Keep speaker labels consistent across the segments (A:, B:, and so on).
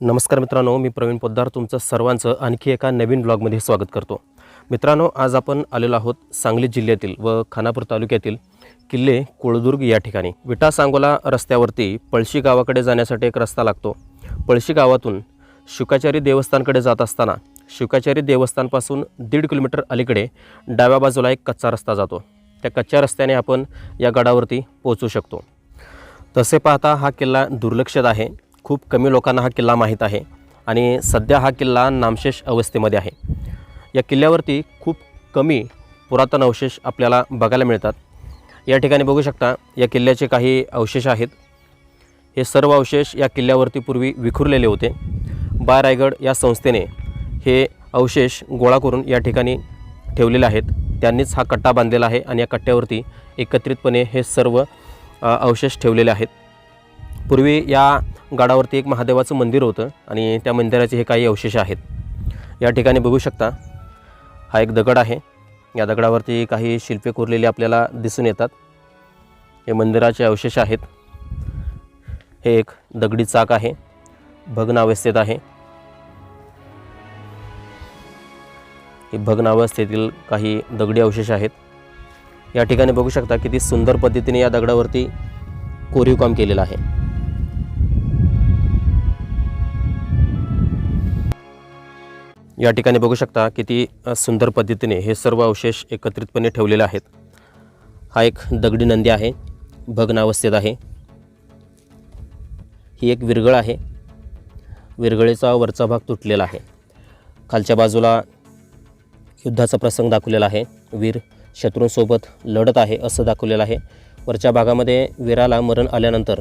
A: नमस्कार मित्रांनो मी प्रवीण पोद्दार तुमचं सर्वांचं आणखी एका नवीन ब्लॉगमध्ये स्वागत करतो. मित्रांनो आज आपण आलेलो आहोत सांगली जिल्ह्यातील व खानापूर तालुक्यातील किल्ले कोळदुर्ग या ठिकाणी. विटा सांगोला रस्त्यावरती पळशी गावाकडे जाण्यासाठी एक रस्ता लागतो. पळशी गावातून शुकाचारी देवस्थानकडे जात असताना शुकाचारी देवस्थानपासून दीड किलोमीटर अलीकडे डाव्या बाजूला एक कच्चा रस्ता जातो. त्या कच्च्या रस्त्याने आपण या गडावरती पोहोचू शकतो. तसे पाहता हा किल्ला दुर्लक्षित आहे. खूप कमी लोकांना हा किल्ला माहीत आहे आणि सध्या हा किल्ला नामशेष अवस्थेमध्ये आहे. या किल्ल्यावरती खूप कमी पुरातन अवशेष आपल्याला बघायला मिळतात. या ठिकाणी बघू शकता या किल्ल्याचे काही अवशेष आहेत. हे सर्व अवशेष या किल्ल्यावरती पूर्वी विखुरलेले होते. बाय रायगड या संस्थेने हे अवशेष गोळा करून या ठिकाणी ठेवलेले आहेत. त्यांनीच हा कट्टा बांधलेला आहे आणि या कट्ट्यावरती एकत्रितपणे हे सर्व अवशेष ठेवलेले आहेत. पूर्वी या गडावरती एक महादेवाचं मंदिर होतं आणि त्या मंदिराचे हे काही अवशेष आहेत. या ठिकाणी बघू शकता हा एक दगड आहे. या दगडावरती काही शिल्पे कोरलेली आपल्याला दिसून येतात. हे मंदिराचे अवशेष आहेत. हे एक दगडी चाक आहे. भग्नावस्थेत आहे. हे भग्नावस्थेतील काही दगडी अवशेष आहेत. या ठिकाणी बघू शकता किती सुंदर पद्धतीने या दगडावरती कोरीव काम केलेलं आहे. या ठिकाणी बघू शकता किती सुंदर पद्धतीने हे सर्व अवशेष एकत्रितपणे ठेवलेले आहेत. हा एक दगडी नंदी आहे. भग्नावस्थेत आहे. ही एक विरगळ आहे. विरगळीचा वरचा भाग तुटलेला आहे. खालच्या बाजूला युद्धाचा प्रसंग दाखवलेला आहे. वीर शत्रूंसोबत लढत आहे असं दाखवलेलं आहे. वरच्या भागामध्ये वीराला मरण आल्यानंतर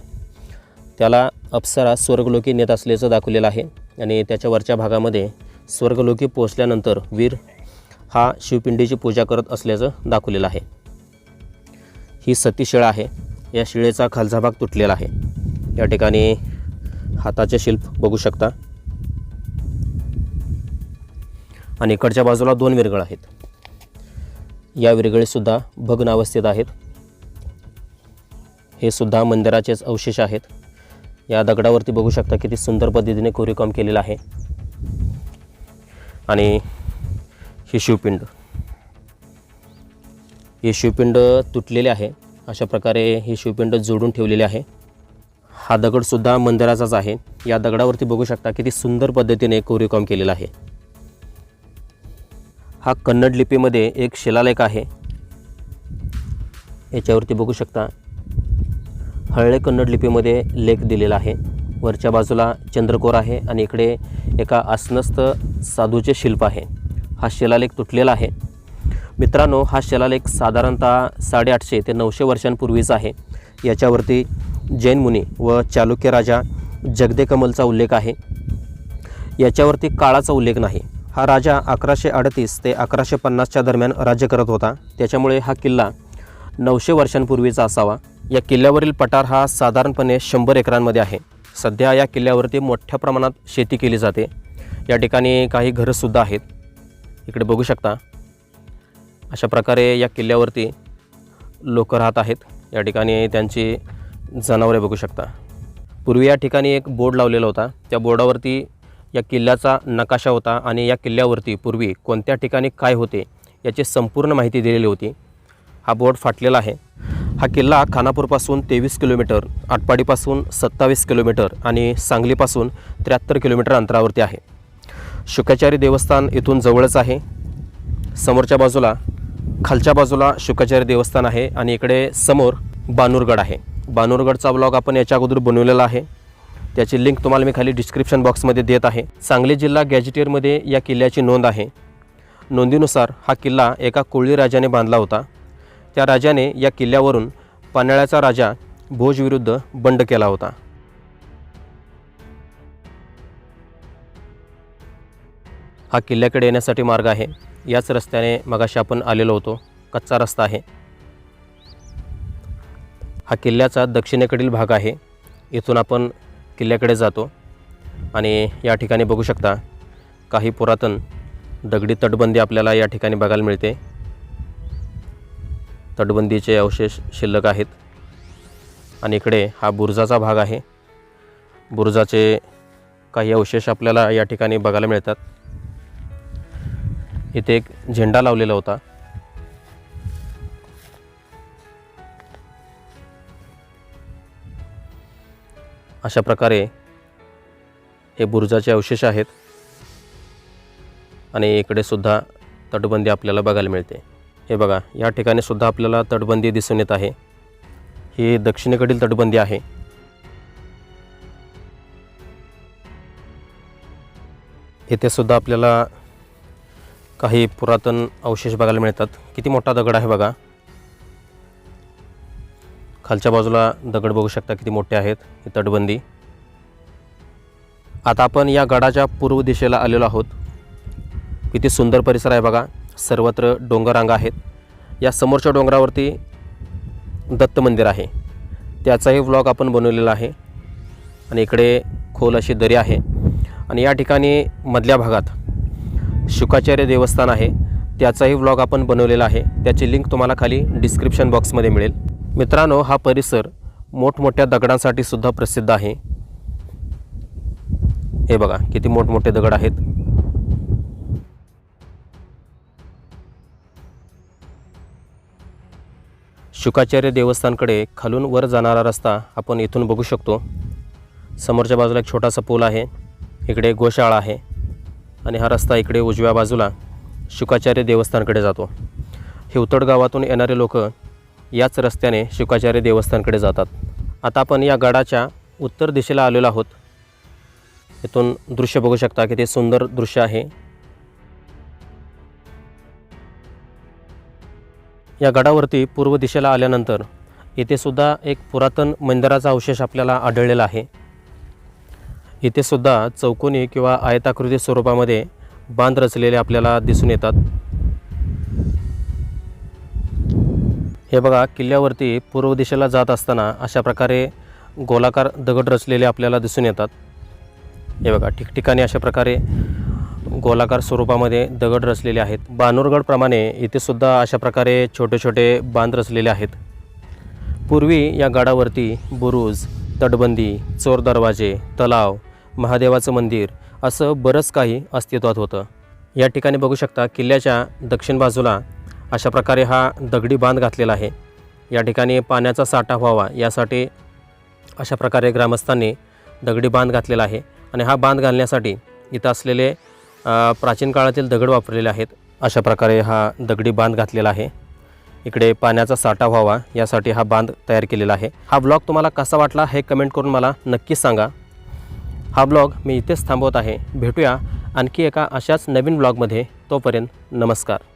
A: त्याला अप्सरा स्वर्गलोकी नेत असल्याचं दाखवलेलं आहे आणि त्याच्या वरच्या भागामध्ये स्वर्गलोकी पोहोचल्यानंतर वीर हा शिवपिंडीची पूजा करत असल्याचं दाखवलेलं आहे. ही सती शिळा आहे. या शिळेचा खालचा भाग तुटलेला आहे. या ठिकाणी हाताचे शिल्प बघू शकता. आणि इकडच्या बाजूला दोन विरगळ आहेत. या विरगळीसुद्धा भग्न अवस्थेत आहेत. हे सुद्धा मंदिराचेच अवशेष आहेत. या दगडावरती बघू शकता किती सुंदर पद्धतीने कोरीवकाम केलेलं आहे. आणि हे शिवपिंड. हे शिवपिंड तुटलेले आहे. अशा प्रकारे हे शिवपिंड जोडून ठेवलेले आहे. हा दगडसुद्धा मंदिराचाच आहे. या दगडावरती बघू शकता किती सुंदर पद्धतीने कोरीवकाम केलेलं आहे. हा कन्नड लिपीमध्ये एक शिलालेख आहे. याच्यावरती बघू शकता हळळे कन्नड लिपीमध्ये लेख दिलेला आहे. वरच्या बाजूला चंद्रकोर आहे आणि इकडे एका आसनस्थ साधूचे शिल्प आहे. हा शिलालेख तुटलेला आहे. मित्रांनो हा शिलालेख साधारणतः साडेआठशे ते नऊशे वर्षांपूर्वीचा आहे. याच्यावरती जैन मुनी व चालुक्य राजा जगदेकमलचा उल्लेख आहे. याच्यावरती काळाचा उल्लेख नाही. हा राजा अकराशे अडतीस ते अकराशे पन्नासच्या दरम्यान राज्य करत होता. त्याच्यामुळे हा किल्ला नऊशे वर्षांपूर्वीचा असावा. या किल्ल्यावरील पठार हा साधारणपणे शंभर एकरांमध्ये आहे. सध्या या किल्ल्यावरती मोठ्या प्रमाणात शेती केली जाते. या ठिकाणी काही घरंसुद्धा आहेत. इकडे बघू शकता. अशा प्रकारे या किल्ल्यावरती लोक राहत आहेत. या ठिकाणी त्यांची जनावरे बघू शकता. पूर्वी या ठिकाणी एक बोर्ड लावलेला होता. त्या बोर्डावरती या किल्ल्याचा नकाशा होता आणि या किल्ल्यावरती पूर्वी कोणत्या ठिकाणी काय होते याची संपूर्ण माहिती दिलेली होती. हा बोर्ड फाटलेला आहे. हा किल्ला खानापूरपासून तेवीस किलोमीटर आटपाडीपासून सत्तावीस किलोमीटर आणि सांगलीपासून त्र्याहत्तर किलोमीटर अंतरावरती आहे. शुकाचारी देवस्थान इथून जवळच आहे. समोरच्या बाजूला खालच्या बाजूला शुकाचारी देवस्थान आहे आणि इकडे समोर बानूरगड आहे. बानूरगडचा ब्लॉग आपण याच्या अगोदर बनवलेला आहे. त्याची लिंक तुम्हाला मी खाली डिस्क्रिप्शन बॉक्समध्ये देत आहे. सांगली जिल्हा गॅजेटियरमध्ये या किल्ल्याची नोंद आहे. नोंदीनुसार हा किल्ला एका कोळी राजाने बांधला होता. त्या राजाने या किल्ल्यावरून पन्हाळ्याचा राजा भोजविरुद्ध बंड केला होता. हा किल्ल्याकडे येण्यासाठी मार्ग आहे. याच रस्त्याने मगाशी आपण आलेलो होतो. कच्चा रस्ता आहे. हा किल्ल्याचा दक्षिणेकडील भाग आहे. इथून आपण किल्ल्याकडे जातो आणि या ठिकाणी बघू शकता काही पुरातन दगडी तटबंदी आपल्याला या ठिकाणी बघायला मिळते. तटबंदीचे अवशेष शिल्लक आहेत. आणि इकडे हा बुरजाचा भाग आहे. बुरुजाचे काही अवशेष आपल्याला या ठिकाणी बघायला मिळतात. इथे एक झेंडा लावलेला होता. अशा प्रकारे हे बुरुजाचे अवशेष आहेत. आणि इकडे सुद्धा तटबंदी आपल्याला बघायला मिळते. हे बघा या ठिकाणी सुद्धा आपल्याला तटबंदी दिसून येत आहे. ही दक्षिणेकडील तटबंदी आहे. इथे सुद्धा आपल्याला काही पुरातन अवशेष बघायला मिळतात. किती मोठा दगड आहे बघा. खालच्या बाजूला दगड बघू शकता किती मोठे आहेत ही तटबंदी. आता आपण या गडाच्या पूर्व दिशेला आलेलो आहोत. किती सुंदर परिसर आहे बघा. सर्वत्र डोंगररांगा आहेत. या समोरच्या डोंगरावरती दत्त मंदिर आहे. त्याचाही व्लॉग आपण बनवलेला आहे. आणि इकडे खोल अशी दरी आहे. आणि या ठिकाणी मधल्या भागात शुकाचार्य देवस्थान आहे. त्याचाही व्लॉग आपण बनवलेला आहे. त्याची लिंक तुम्हाला खाली डिस्क्रिप्शन बॉक्समध्ये मिळेल. मित्रांनो हा परिसर मोठमोठ्या दगडांसाठी सुद्धा प्रसिद्ध आहे. हे बघा किती मोठमोठे दगड आहेत. शुकाचार्य देवस्थानकडे खालून वर जाणारा रस्ता आपण इथून बघू शकतो. समोरच्या बाजूला एक छोटासा पूल आहे. इकडे गोशाळा आहे आणि हा रस्ता इकडे उजव्या बाजूला शुकाचार्य देवस्थानकडे जातो. हिवतड गावातून येणारे लोक याच रस्त्याने शुकाचार्य देवस्थानकडे जातात. आता आपण या गडाच्या उत्तर दिशेला आलेलो आहोत. इथून दृश्य बघू शकता की ते सुंदर दृश्य आहे. या गडावरती पूर्व दिशेला आल्यानंतर येथेसुद्धा एक पुरातन मंदिराचा अवशेष आपल्याला आढळलेला आहे. इथे सुद्धा चौकोनी किंवा आयताकृती स्वरूपामध्ये बांध रचलेले आपल्याला दिसून येतात. हे बघा किल्ल्यावरती पूर्व दिशेला जात असताना अशा प्रकारे गोलाकार दगड रचलेले आपल्याला दिसून येतात. हे बघा ठिकठिकाणी अशा प्रकारे गोलाकार स्वरूपामध्ये दगड रचलेले आहेत. बानूरगडप्रमाणे इथे सुद्धा अशा प्रकारे छोटे छोटे बांध रचलेले आहेत. पूर्वी या गडावरती बुरुज तटबंदी चोर दरवाजे तलाव महादेवाचं मंदिर असं बरंच काही अस्तित्वात होतं. या ठिकाणी बघू शकता किल्ल्याच्या दक्षिण बाजूला अशा प्रकारे हा दगडी बांध घातलेला आहे. या ठिकाणी पाण्याचा साठा व्हावा यासाठी अशा प्रकारे ग्रामस्थांनी दगडी बांध घातलेला आहे आणि हा बांध घालण्यासाठी इथं असलेले प्राचीन काळातील दगड वापरलेले आहेत. अशा प्रकारे हा दगडी बांध घातलेला आहे. इकडे पाण्याचा साठा व्हावा यासाठी हा बांध तयार केलेला आहे. हा ब्लॉग तुम्हाला कसा वाटला हे कमेंट करून मला नक्कीच सांगा. हा ब्लॉग मी इथेच थांबवत आहे. भेटूया आणखी एका अशाच नवीन ब्लॉगमध्ये. तोपर्यंत नमस्कार.